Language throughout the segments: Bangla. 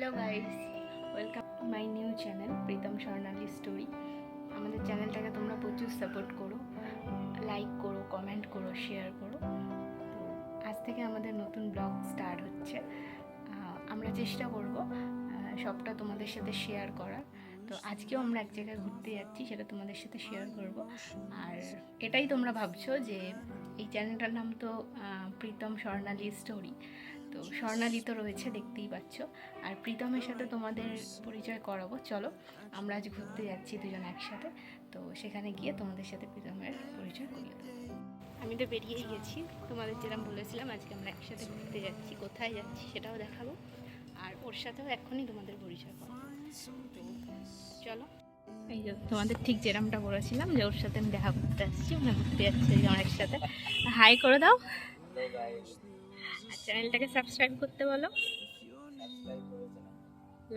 Hello guys, welcome my new channel, Pritam Swarnali story আমাদের চ্যানেলটাকে তোমরা প্রচুর সাপোর্ট করো লাইক করো কমেন্ট করো শেয়ার করো। আজ থেকে আমাদের নতুন ব্লগ স্টার্ট হচ্ছে। আমরা চেষ্টা করব সবটা তোমাদের সাথে শেয়ার করার। তো আজকেও আমরা এক জায়গায় ঘুরতে যাচ্ছি, সেটা তোমাদের সাথে শেয়ার করব। আর এটাই তোমরা ভাবছ যে এই চ্যানেলটার নাম তো প্রীতম স্বর্ণালী স্টোরি তো স্বর্ণালী তো রয়েছে, দেখতেই পাচ্ছ। আর প্রীতমের সাথে তোমাদের পরিচয় করাবো। চলো, আমরা আজ ঘুরতে যাচ্ছি দুজন একসাথে। তো সেখানে গিয়ে তোমাদের সাথে প্রীতমের পরিচয় করিয়ে দেবো। আমি তো বেরিয়েই গেছি। তোমাদের যেরকম বলেছিলাম, আজকে আমরা একসাথে ঘুরতে যাচ্ছি, কোথায় যাচ্ছি সেটাও দেখাবো। আর ওর সাথেও এখনই তোমাদের পরিচয় করাবো। চলো। এই যে তোমাদের ঠিক যেরমটা বলেছিলাম যে ওর সাথে আমি দেখা করতে আসছি মানে ঘুরতে যাচ্ছি আমার একসাথে। হাই করে দাও। চ্যানেলটাকে সাবস্ক্রাইব করতে বলো।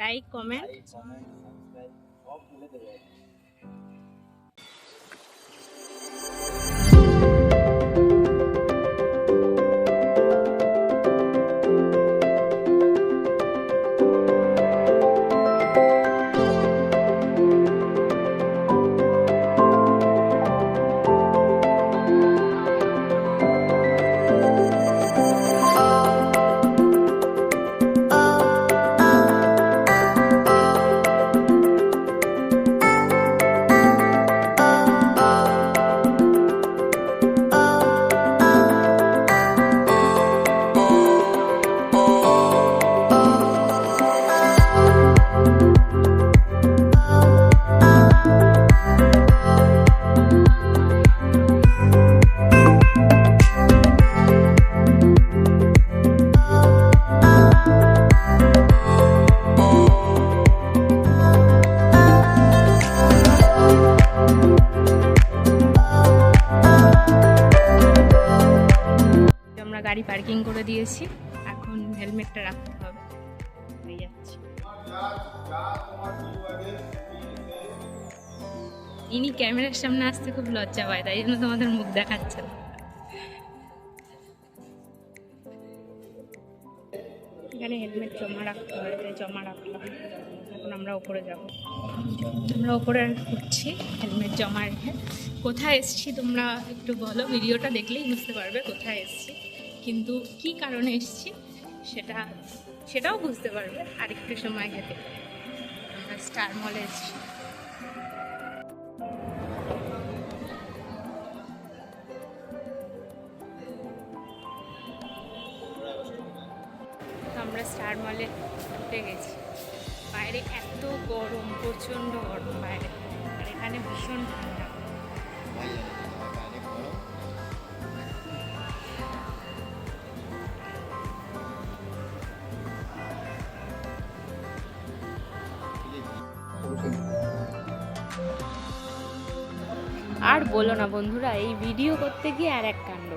লাইক কমেন্ট গাড়ি পার্কিং করে দিয়েছি। এখন হেলমেটটা রাখতে হবে। হয়ে যাচ্ছি। ইনি ক্যামেরার সামনে আসতে খুব লজ্জা পায়, তাই জন্য তোমাদের মুখ দেখাচ্ছে না। এখানে হেলমেট জমা রাখতে হয় তাই জমা রাখলাম। এখন আমরা ওপরে যাব। আমরা ওপরে উঠছি হেলমেট জমা রেখে। কোথায় এসছি তোমরা একটু বলো, ভিডিওটা দেখলেই বুঝতে পারবে কোথায় এসছি। কিন্তু কি কারণে এসছি সেটা, সেটাও বুঝতে পারবে আর একটু সময় গেলে। আমরা স্টার মলে এসছি। আমরা স্টার মলে উঠে গেছি। বাইরে এত গরম, প্রচণ্ড গরম বাইরে। আর এখানে ভীষণ ঠান্ডা। আর বলো না বন্ধুরা, এই ভিডিও করতে গিয়ে আর এক কাণ্ড।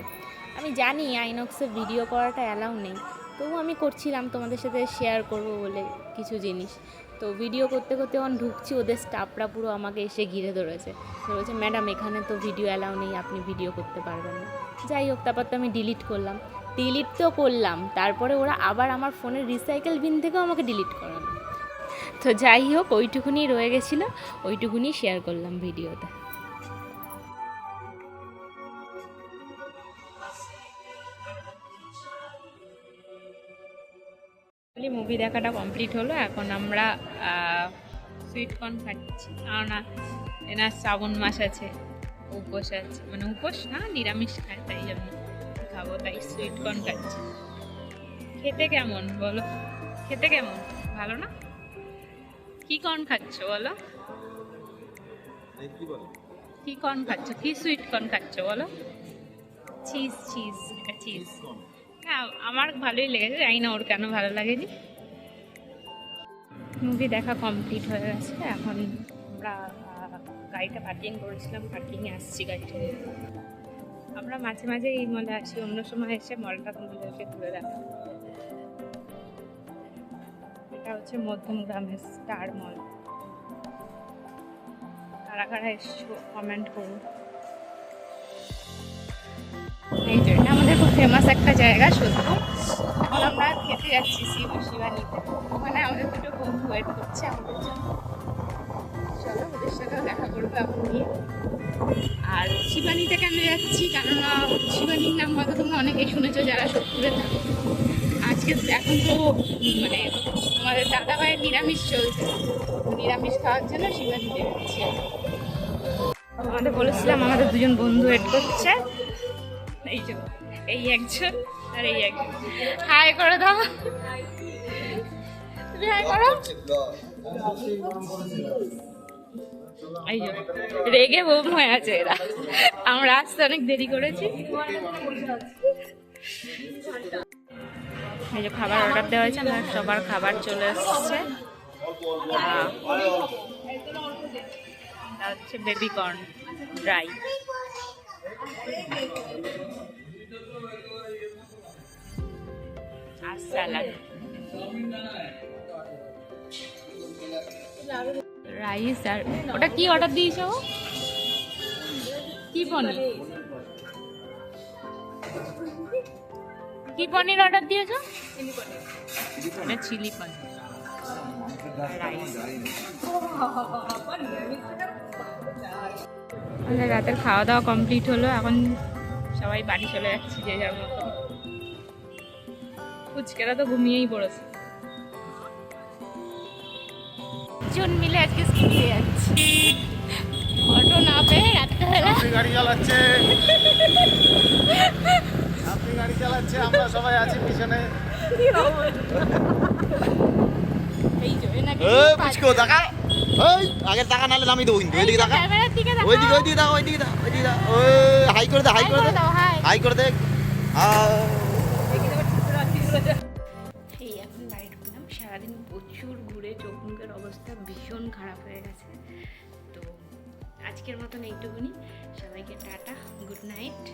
আমি জানি আইনক্সে ভিডিও করাটা অ্যালাউ নেই তবু আমি করছিলাম, তোমাদের সাথে শেয়ার করব বলে কিছু জিনিস। তো ভিডিও করতে করতে যখন ঢুকছি, ওদের স্টাফরা পুরো আমাকে এসে ঘিরে ধরেছে। বলছে ম্যাডাম এখানে তো ভিডিও অ্যালাউ নেই, আপনি ভিডিও করতে পারবেন না। যাই হোক, তারপর তো আমি ডিলিট করলাম। ডিলিট তো করলাম, তারপরে ওরা আবার আমার ফোনের রিসাইকেল বিন থেকেও আমাকে ডিলিট করালো। তো যাই হোক ওইটুকুনি রয়ে গেছিল ওইটুকুনি শেয়ার করলাম ভিডিওতে মুভি দেখাটা কমপ্লিট হলো, এখন আমরা সুইট কর্ন খাচ্ছি। কারণ এনার শ্রাবণ মাস আছে, উপোস আছে। মানে উপোস না, নিরামিষ খায়, তাই জন্য খাব, তাই সুইটকর্ন খাচ্ছি। খেতে কেমন বলো? খেতে কেমন? ভালো না? কি কর্ন খাচ্ছ বলো? কি কর্ন খাচ্ছ? কি সুইট কর্ন খাচ্ছ বলো? চিজ চিজ এটা চিজ হ্যাঁ আমার ভালোই লেগেছে, জানি না ওর কেন ভালো লাগেনি। মুভি দেখা কমপ্লিট হয়ে গেছে, এখন আমরা গাড়িটা পার্কিং করেছিলাম পার্কিংয়ে আসছি গাড়িটা আমরা মাঝে মাঝে এই মলে আসি, অন্য সময় এসে মলটা তোমাদেরকে তুলে দেখা এটা হচ্ছে মধ্যম গ্রামের স্টার মল কারা কারা এসছো কমেন্ট করুন এই আমাদের খুব ফেমাস একটা জায়গা, সত্য। এখন আমরা খেতে যাচ্ছি, শিব শিবানীতে। ওখানে আমাদের ওয়েট করছে আমাদের জন্য। চলো, ওদের সাথেও দেখা করব এখন গিয়ে। আর শিবানীতে কেন যাচ্ছি? কেননা শিবানীর নাম হয়তো তোমরা অনেকেই শুনেছো যারা সত্যিরে থাকো। আজকে এখন তো মানে আমাদের দাদা ভাইয়ের নিরামিষ চলছে। নিরামিষ খাওয়ার জন্য শিবানীতে যাচ্ছি আমাদের বলেছিলাম আমাদের দুজন বন্ধু এড করছে। এই যে, এই একজন আর এই একজন। হাই করে দাও। তুমি করো। এই যে, রেগে বোম হয়ে আছে এরা। আমরা আসতে অনেক দেরি করেছি। এই যে খাবার অর্ডার দেওয়া হয়েছে আমার সবার খাবার চলে এসছে। হচ্ছে বেবি কর্ন ড্রাই আর স্যালাড রাইস আর ওটা কি অর্ডার দিয়েছ? কি পনির? কি পনির অর্ডার দিয়েছ? এটা চিলি পনির। আমাদের রাতের খাওয়া দাওয়া কমপ্লিট হলো, এখন সবাই বাড়ি চলে যাচ্ছি যে যার মতো। ফুচকেরা তো ঘুমিয়েই পড়েছে। জন মিলে আজকে স্কুলে যাচ্ছি। অটো না পেয়ে রাত্রেবেলা আপনি গাড়ি চালাচ্ছে। আপনি গাড়ি চালাচ্ছে আমরা সবাই আছি পিছনে। এই যে নাকি পুচকো দেখা। ওই আগের টাকা নালে নামিয়ে দেবো কিন্তু। ওইদিকে দেখা। ক্যামেরার দিকে দেখো। ওইদিকে ওইদিকে দেখা ওইদিকে দেখা ওইদিকে দেখা ওই হাই করে দে হাই করে দে। দাও হাই। হাই করে দে। আহ, সারাদিন প্রচুর ঘুরে চোখ মুখের অবস্থা ভীষণ খারাপ হয়ে গেছে। তো আজকের মতন এইটুকুনি। সবাইকে টাটা, গুড নাইট।